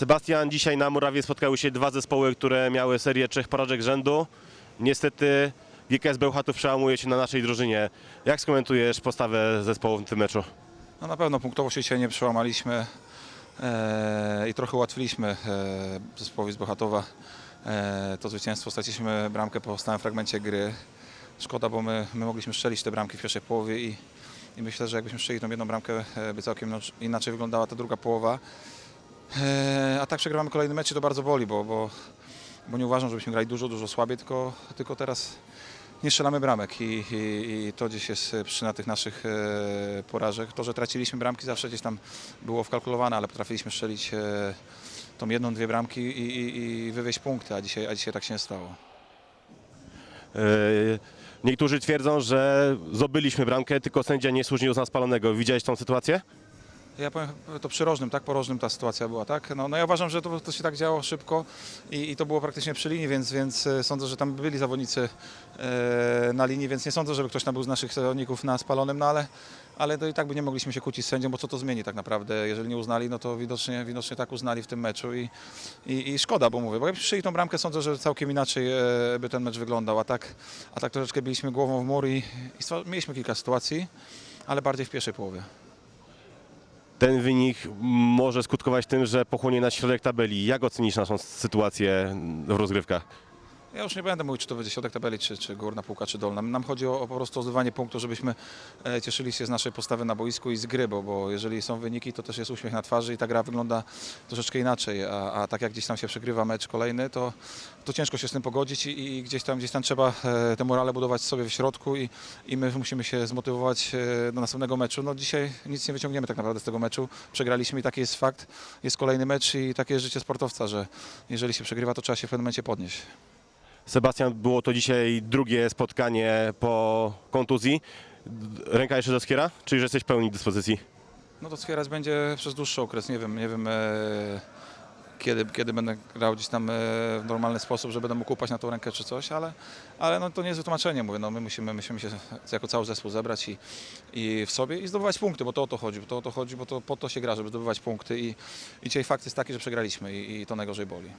Sebastian, dzisiaj na Murawie spotkały się dwa zespoły, które miały serię trzech porażek rzędu. Niestety GKS Bełchatów przełamuje się na naszej drużynie. Jak skomentujesz postawę zespołu w tym meczu? No na pewno punktowo się dzisiaj nie przełamaliśmy e, i trochę ułatwiliśmy e, zespołowi z Bochatowa e, to zwycięstwo. Straciliśmy bramkę po stałym fragmencie gry. Szkoda, bo my, my mogliśmy strzelić te bramki w pierwszej połowie i, i myślę, że jakbyśmy strzeli tą jedną bramkę, e, by całkiem inac- inaczej wyglądała ta druga połowa. E, a tak przegrywamy kolejny mecz i to bardzo boli, bo, bo, bo nie uważam, żebyśmy grali dużo, dużo słabiej, tylko, tylko teraz nie strzelamy bramek i, i, i to gdzieś jest przyczyna tych naszych e, porażek. To, że traciliśmy bramki zawsze gdzieś tam było wkalkulowane, ale potrafiliśmy strzelić e, tą jedną, dwie bramki i, i, i wywieźć punkty, a dzisiaj, a dzisiaj tak się nie stało. Niektórzy twierdzą, że zdobyliśmy bramkę, tylko sędzia niesłusznie uznał spalonego. Widziałeś tą sytuację? Ja powiem, to przy rożnym, tak? Po rożnym ta sytuacja była, tak? No, no ja uważam, że to, to się tak działo szybko i, i to było praktycznie przy linii, więc, więc e, sądzę, że tam byli zawodnicy e, na linii, więc nie sądzę, żeby ktoś tam był z naszych zawodników na spalonym, no ale, ale to i tak by nie mogliśmy się kłócić z sędzią, bo co to zmieni tak naprawdę? Jeżeli nie uznali, no to widocznie, widocznie tak uznali w tym meczu i, i, i szkoda, bo mówię, bo jakbyśmy przyjęli tą bramkę, sądzę, że całkiem inaczej e, by ten mecz wyglądał, a tak, a tak troszeczkę byliśmy głową w mur i, i mieliśmy kilka sytuacji, ale bardziej w pierwszej połowie. Ten wynik może skutkować tym, że pochłonie nas środek tabeli. Jak ocenisz naszą sytuację w rozgrywkach? Ja już nie będę mówić, czy to będzie środek tabeli, czy, czy górna półka, czy dolna. Nam chodzi o, o po prostu o zdobywanie punktu, żebyśmy e, cieszyli się z naszej postawy na boisku i z gry, bo, bo jeżeli są wyniki, to też jest uśmiech na twarzy i ta gra wygląda troszeczkę inaczej, a, a tak jak gdzieś tam się przegrywa mecz kolejny, to, to ciężko się z tym pogodzić i, i gdzieś tam gdzieś tam trzeba e, te morale budować sobie w środku i, i my musimy się zmotywować e, do następnego meczu. No dzisiaj nic nie wyciągniemy tak naprawdę z tego meczu. Przegraliśmy i taki jest fakt. Jest kolejny mecz i takie jest życie sportowca, że jeżeli się przegrywa, to trzeba się w pewnym momencie podnieść. Sebastian, było to dzisiaj drugie spotkanie po kontuzji. Ręka jeszcze doskwiera? Czy już jesteś w pełni dyspozycji? No to wspierać będzie przez dłuższy okres. Nie wiem, nie wiem e, kiedy, kiedy będę grał gdzieś tam e, w normalny sposób, że będę mógł upać na tą rękę czy coś, ale, ale no, to nie jest wytłumaczenie. Mówię, no, my musimy, musimy się jako cały zespół zebrać i, i w sobie i zdobywać punkty, bo to o to chodzi, bo to o to chodzi, bo to po to się gra, żeby zdobywać punkty i, i dzisiaj fakt jest taki, że przegraliśmy i, i to najgorzej boli.